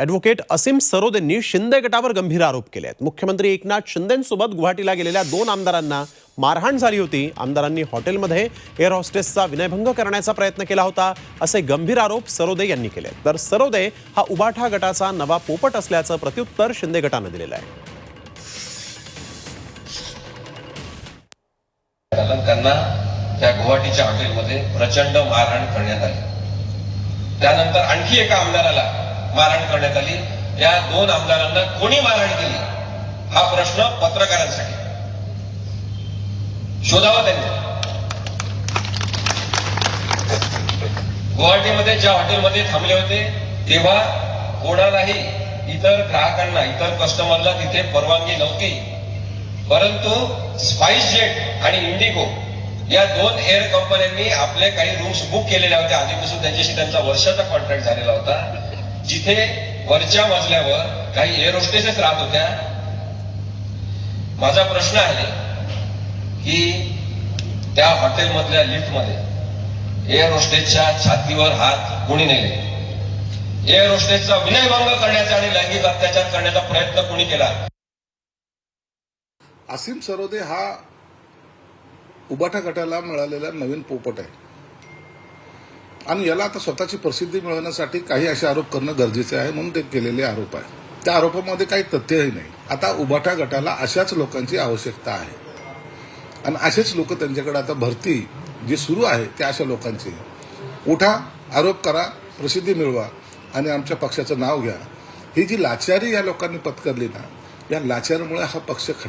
Advocate असीम सरोदेंनी शिंदे गटावर गंभीर आरोप केले आहेत मुख्यमंत्री एकनाथ शिंदेंसोबत गुवाहाटीला गेलेल्या दोन आमदारांना मारहाण झाली होती. आमदारांनी हॉटेलमध्ये एअर हॉस्टेसचा विनयभंग करण्याचा प्रयत्न केला होता असे गंभीर आरोप सरोदे यांनी केले तर सरोदे हा उबाठा गटाचा नवा पोपट असल्याचं प्रत्युत्तर शिंदे गटानं दिलेलं आहे. त्यांना त्या गुवाहाटीच्या हॉटेलमध्ये प्रचंड मारहाण करण्यात आली. त्यानंतर आणखी एका आमदाराला मारहाण करण्यात आली. या दोन आमदारांना कोणी मारहाण केली? हा प्रश्न पत्रकारांसाठी. शोधावा त्यांनी. गुवाहाटीमध्ये ज्या हॉटेलमध्ये थांबले होते तेव्हा कोणालाही इतर ग्राहकांना इतर कस्टमरला तिथे परवानगी नव्हती. परंतु स्पाइस जेट आणि इंडिगो या दोन एअर कंपन्यांनी आपले काही रूम्स बुक केलेल्या होत्या. आधीपासून त्यांच्याशी त्यांचा वर्षाचा कॉन्ट्रॅक्ट झालेला होता. जिथे वरच्या मजल्यावर काही एअर होस्टेसेस राहत होत्या माझा प्रश्न आहे की त्या हॉटेलमधल्या लिफ्टमध्ये एअर होस्टेसच्या छातीवर हात कोणी नेले? एअर होस्टेसचा विनयभंग करण्याचा आणि लैंगिक अत्याचार करण्याचा प्रयत्न कोणी केला? असीम सरोदे हा उबाटा गटाला मिळालेला नवीन पोपट आहे. आणि याला आता स्वतःची प्रसिद्धी मिळवण्यासाठी काही असे आरोप करणं गरजेचे आहे म्हणून ते केलेले आरोप आहे. त्या आरोपामध्ये काही तथ्यही नाही. आता उभाटा गटाला अशाच लोकांची आवश्यकता आहे. आणि असेच लोक त्यांच्याकडे आता भरती जी सुरू आहे त्या अशा लोकांची. उठा आरोप करा प्रसिद्धी मिळवा आणि आमच्या पक्षाचं नाव घ्या. ही जी लाचारी या लोकांनी पत्करली ना या लाचारीमुळे हा पक्ष खड्डा